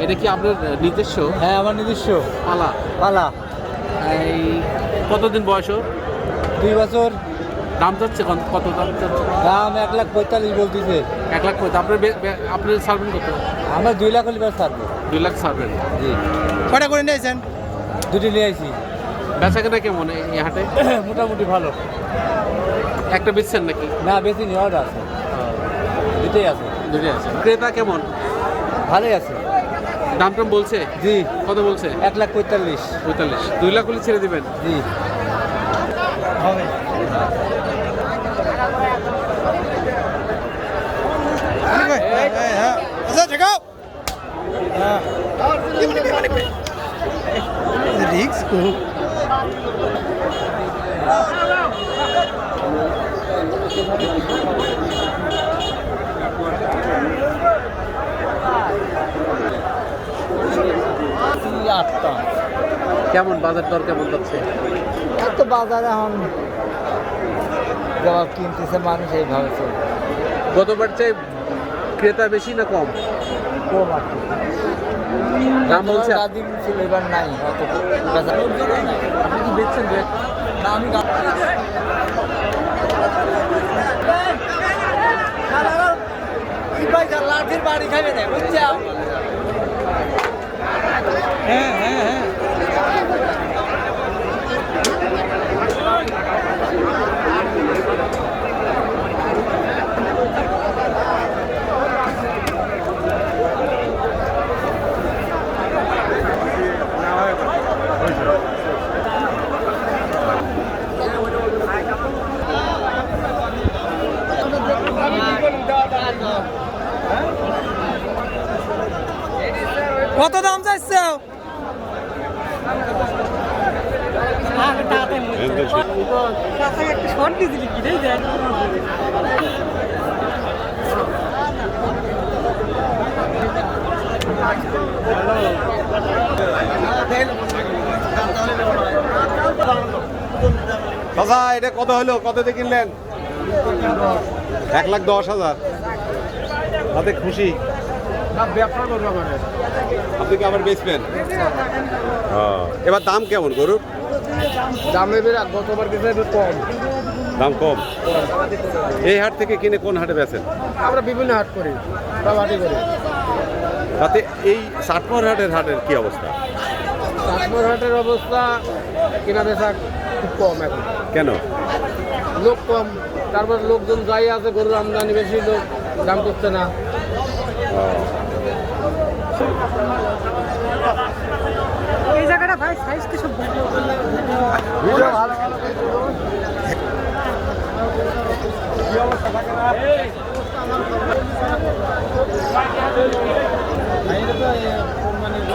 এটা কি আপনার নিজস্ব? হ্যাঁ আমার নিজস্ব। পালা। পালা। এই কতদিন বয়স ওর? দুই বছর। দাম যাচ্ছে কত দাম যাচ্ছে দাম এক লাখ পঁয়তাল্লিশ বলতেছে। এক লাখ কত আপনার বে- বে- আপনি ছাড়বেন কত? আমরা দুই লাখ হলে ছাড়বো দুই লাখ ছাড়বেন জি। কটা করে নিয়েছেন? দুটি নিয়ে আইছি। বেচা কেনা কেমন এই হাটে? মোটামুটি ভালো। একটা বেচছেন নাকি? না বেশি নেওয়া আছে। দুটোই আছে। দুটোই আছে। ক্রেতা কেমন? ভালোই আছে। দাম টাম বলছে? জি। কত বলছে? এক লাখ পঁয়তাল্লিশ। পঁয়তাল্লিশ। দুই লাখ হলে ছেড়ে দিবেন? জি। আচ্ছা ঠেকাও রিক্স খুব আটটা। কেমন বাজার দর কেমন যাচ্ছে? এত বাজারে এখন জবাব কিনতেছে মানুষ এইভাবে চলছে। গতবার চেয়ে ক্রেতা বেশি না কম? কম আর কি। দাম বলছে দাদিন ছিল এবার নাই অত আপনি কি বেচছেন? না আমি লাঠির বাড়ি খাবে না বুঝছ হ্যাঁ হ্যাঁ হ্যাঁ। কত দাম? দাদা এটা কত হলো? কত দিয়ে কিনলেন? এক লাখ দশ হাজার। তাতে খুশি। আপনি কি আবার বেচবেন হ্যাঁ। এবার দাম কেমন গরুর? দাম গতবার কিছু কম। দাম কম? এই হাট থেকে কিনে কোন হাটে বেচেন? আমরা বিভিন্ন হাট করি সব হাটই করি। তাতে এই সাতমোহর হাটের হাটের কি অবস্থা? চাঁদপুর হাটের অবস্থা কেনা বেচা খুব কম এখন। কেন? লোক কম তারপর লোকজন যাই আছে গরুর আমদানি বেশি লোক দাম করছে না। আমার আমি তো মানে